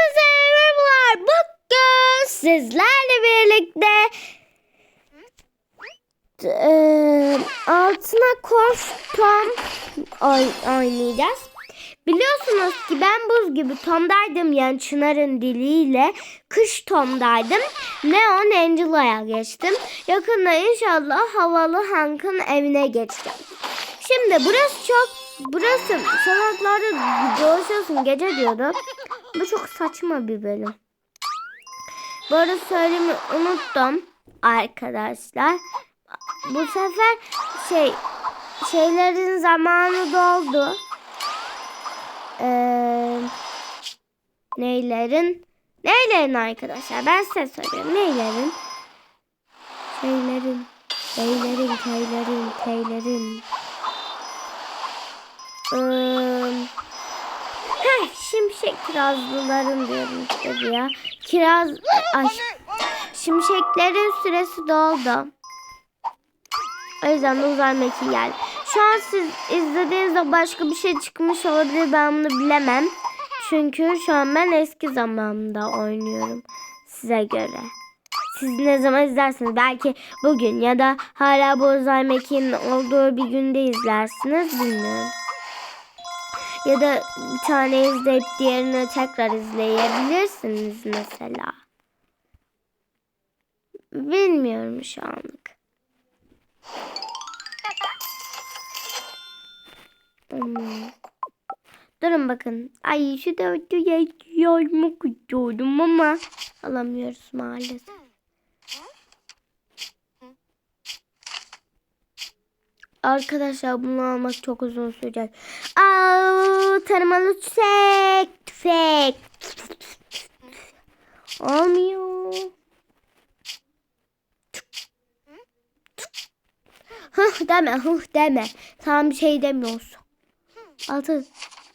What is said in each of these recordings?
Hepinize merhabalar. Bugün sizlerle birlikte eee, altına koştum oy- oynayacağız. Biliyorsunuz ki ben buz gibi Tom'daydım yani Çınar'ın diliyle. Kış Tom'daydım. Neon Angela'ya geçtim. Yakında inşallah havalı Hank'ın evine geçeceğim. Şimdi burası çok burası sokaklarda dolaşıyorsun gece diyordu. Bu çok saçma bir bölüm. Bu arada söylemeyi unuttum arkadaşlar. Bu sefer şey şeylerin zamanı doldu. Ee, neylerin? Neylerin arkadaşlar? Ben size söylüyorum. Neylerin? Şeylerin. Şeylerin, teylerin, teylerin. Ee, şimşek kirazlıların diyorum işte ya. Kiraz, ay, şimşeklerin süresi doldu. O yüzden de uzay mekiği geldi. Şu an siz izlediğinizde başka bir şey çıkmış olabilir. Ben bunu bilemem. Çünkü şu an ben eski zamanımda oynuyorum. Size göre. Siz ne zaman izlersiniz? Belki bugün ya da hala bu uzay mekiğinin olduğu bir günde izlersiniz. Bilmiyorum. Ya da bir tane izleyip diğerini tekrar izleyebilirsiniz mesela. Bilmiyorum şu anlık. Hmm. Durun bakın. Ay şu da yazmak istiyordum ama alamıyoruz maalesef. Arkadaşlar bunu almak çok uzun sürecek. Aa, tarımalı tüfek. Tüfek. Olmuyor. Hıh deme hıh deme. Tam bir şey demiyorsun. Altı,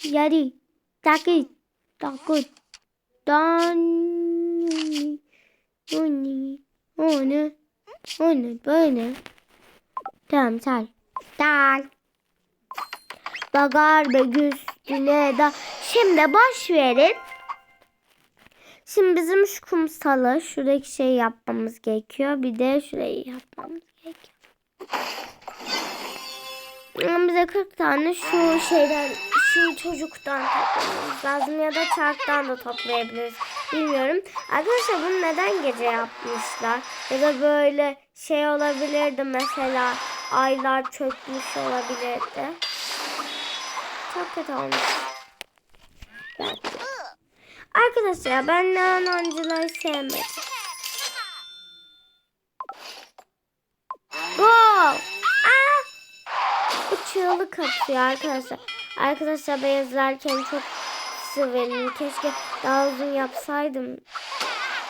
yedi, sekiz, dokuz, on, on, on, on, böyle. Tamam say. Dal. Bagar ve üstüne da. Şimdi boş verin. Şimdi bizim şu kumsalı şuradaki şey yapmamız gerekiyor. Bir de şurayı yapmamız gerekiyor. Bize 40 tane şu şeyden şu çocuktan toplamamız lazım ya da çarktan da toplayabiliriz. Bilmiyorum. Arkadaşlar bunu neden gece yapmışlar? Ya da böyle şey olabilirdi mesela aylar çökmüş olabilirdi. Çok kötü olmuş. Arkadaşlar ben Neon Angela'yı sevmedim. Wow! Aa! Bu çığlık atıyor arkadaşlar. Arkadaşlar ben yazarken çok severim. Keşke daha uzun yapsaydım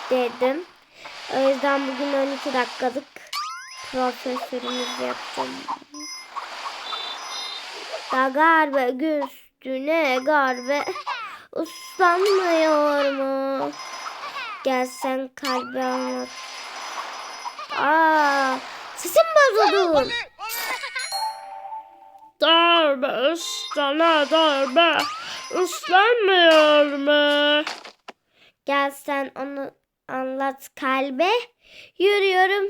dedim. O yüzden bugün 12 dakikalık profesörümüz yapacağım. Dagar ve üstüne gar ve uslanmıyor mu? Gelsen kalbi anlat. Aa, sesim bozuldu. Darbe üstüne darbe ıslanmıyor mu? Gel sen onu anlat kalbe. Yürüyorum.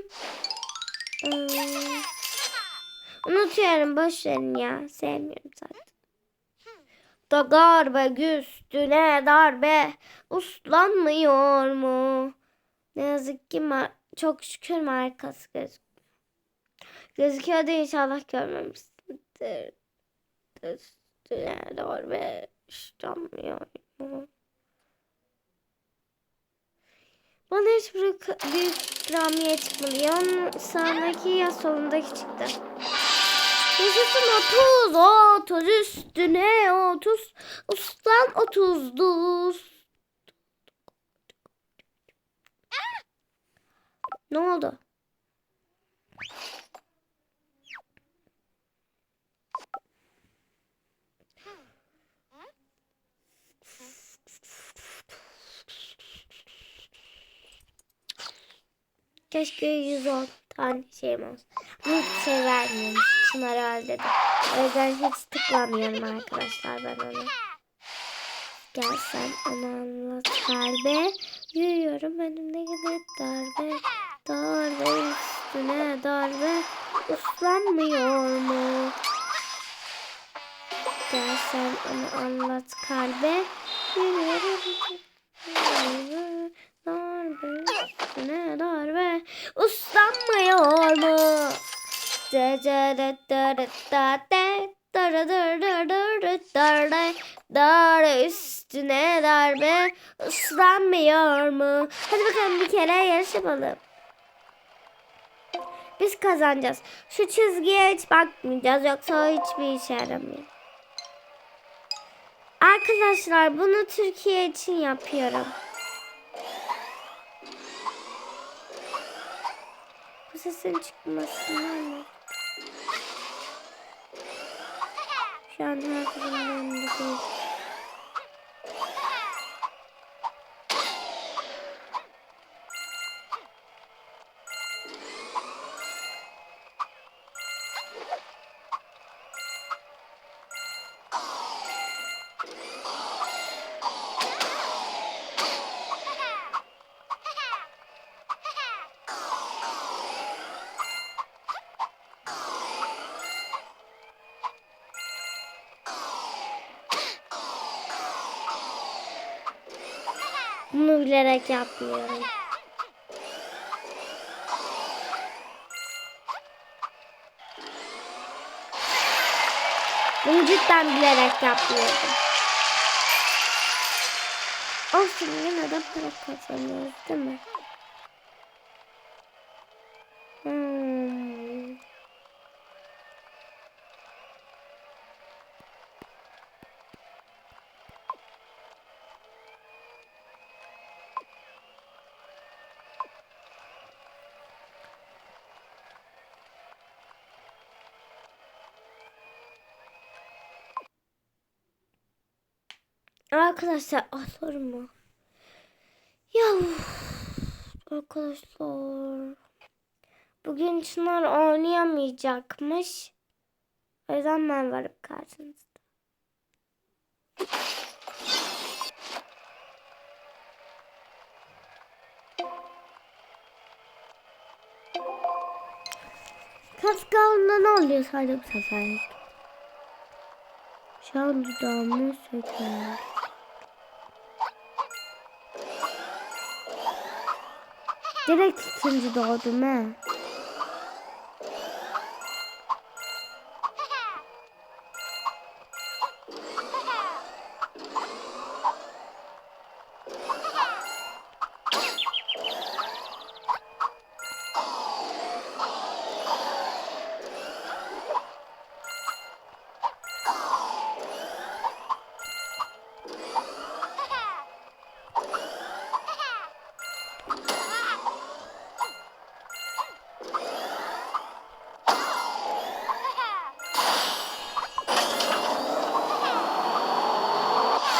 Unutuyorum boş verin ya. Sevmiyorum zaten. Da darbe üstüne darbe uslanmıyor mu? Ne yazık ki çok şükür markası gözüküyor. Gözüküyor da inşallah görmemişsindir. Üstüne darbe uslanmıyor mu? Bana hiç büyük, büyük ikramiye çıkmadı. Ya sağındaki ya solundaki çıktı. Yaşasın 30, 30 üstüne 30. Uslan 30'du. Ne oldu? Keşke 110 tane şeyim olsun. Ama hiç öyle dedi. O yüzden hiç tıklamıyorum arkadaşlar ben ona. Gel sen onu anlat kalbe. Yürüyorum önümde gibi darbe. Darbe üstüne darbe. Uslanmıyor mu? Gel sen onu anlat kalbe. Yürüyorum darbe üstüne darbe. Uslanmıyor mu? Da da da da da da da. Dara dara dara dara dara dara üstüne darbe ıslanmıyor mu? Hadi bakalım bir kere yarış yapalım. Biz kazanacağız. Şu çizgiye hiç bakmayacağız yoksa hiçbir işe yaramıyor. Arkadaşlar bunu Türkiye için yapıyorum. Bu sesin çıkmasın mı? Şu an herkesin önünde bilerek yapmıyorum. Bunu cidden bilerek yapmıyorum. Olsun yine de para kazanıyoruz değil mi? Arkadaşlar olur mu? Ya arkadaşlar. Bugün Çınar oynayamayacakmış. O yüzden ben varım karşınızda. Kaskalında ne oluyor sadece bu seferlik? Şu an dudağımı söküyor. Direkt ikinci doğdum he.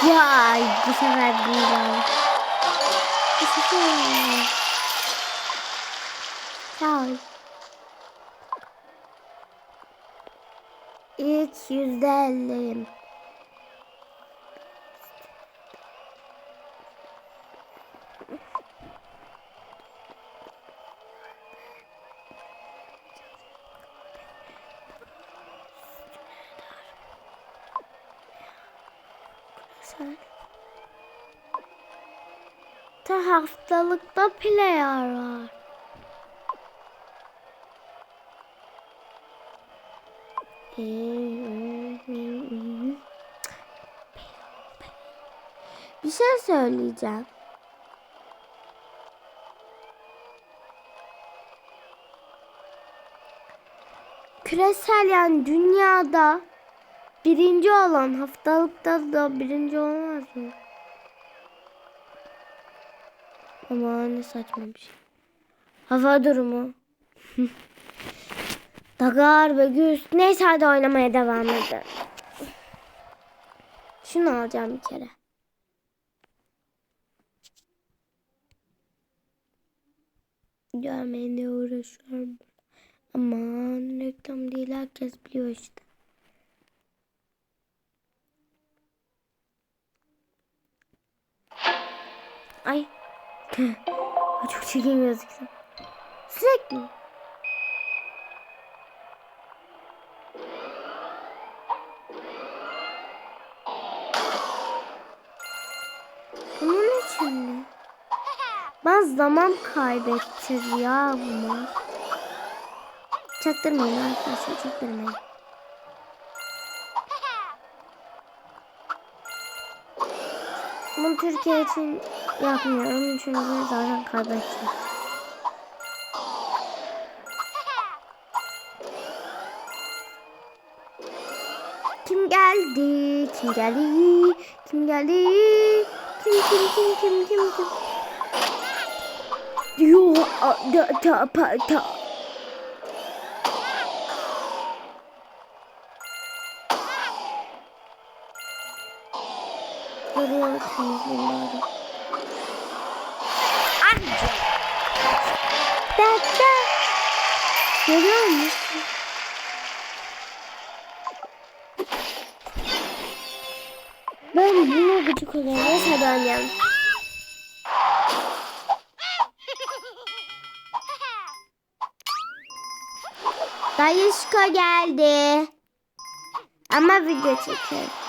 Ya bu sefer değil. Bu sefer. Sağ ol. İlk yüzde elliyim. Sen. Ta haftalıkta player var. Bir şey söyleyeceğim. Küresel yani dünyada birinci olan haftalıkta da birinci olmaz mı? Ama ne saçma bir şey. Hava durumu. Dagar ve güz. Neyse hadi oynamaya devam edelim. Şunu alacağım bir kere. Görmeyle uğraşıyorum. Aman reklam değil herkes biliyor işte. Ay. Çok çirkin gözüksün. Sürekli. Bunun için mi? Ben zaman kaybettir ya bunlar. Çaktırmayın arkadaşlar çaktırmayın. Bunu Türkiye için yapmıyorum çünkü zaten kaybedeceğim. Kim geldi? Kim geldi? Kim geldi? Kim kim kim kim kim kim? Yo a, da ta pa Görüyorsunuz bunları. Anca. Da da. Görüyor musun? Ben buna gıcık oluyorum. Neyse oynayalım. Dayışko geldi. Ama video çekiyorum.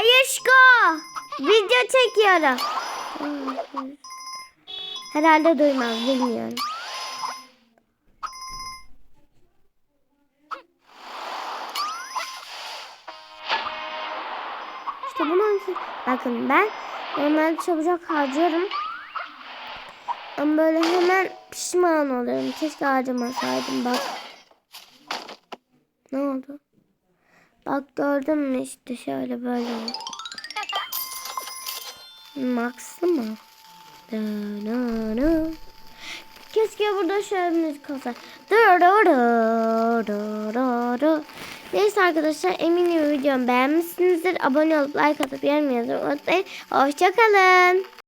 Dayışko. Video çekiyorum. Herhalde duymaz bilmiyorum. İşte bunu bakın ben normalde çabucak harcıyorum. Ama böyle hemen pişman oluyorum. Keşke harcamasaydım bak. Ne oldu? Bak gördün mü işte şöyle böyle. Max'ı mı? Keşke burada şöyle müzik olsa. Neyse arkadaşlar eminim videomu beğenmişsinizdir. Abone olup like atıp yorum yazmayı unutmayın. Hoşçakalın.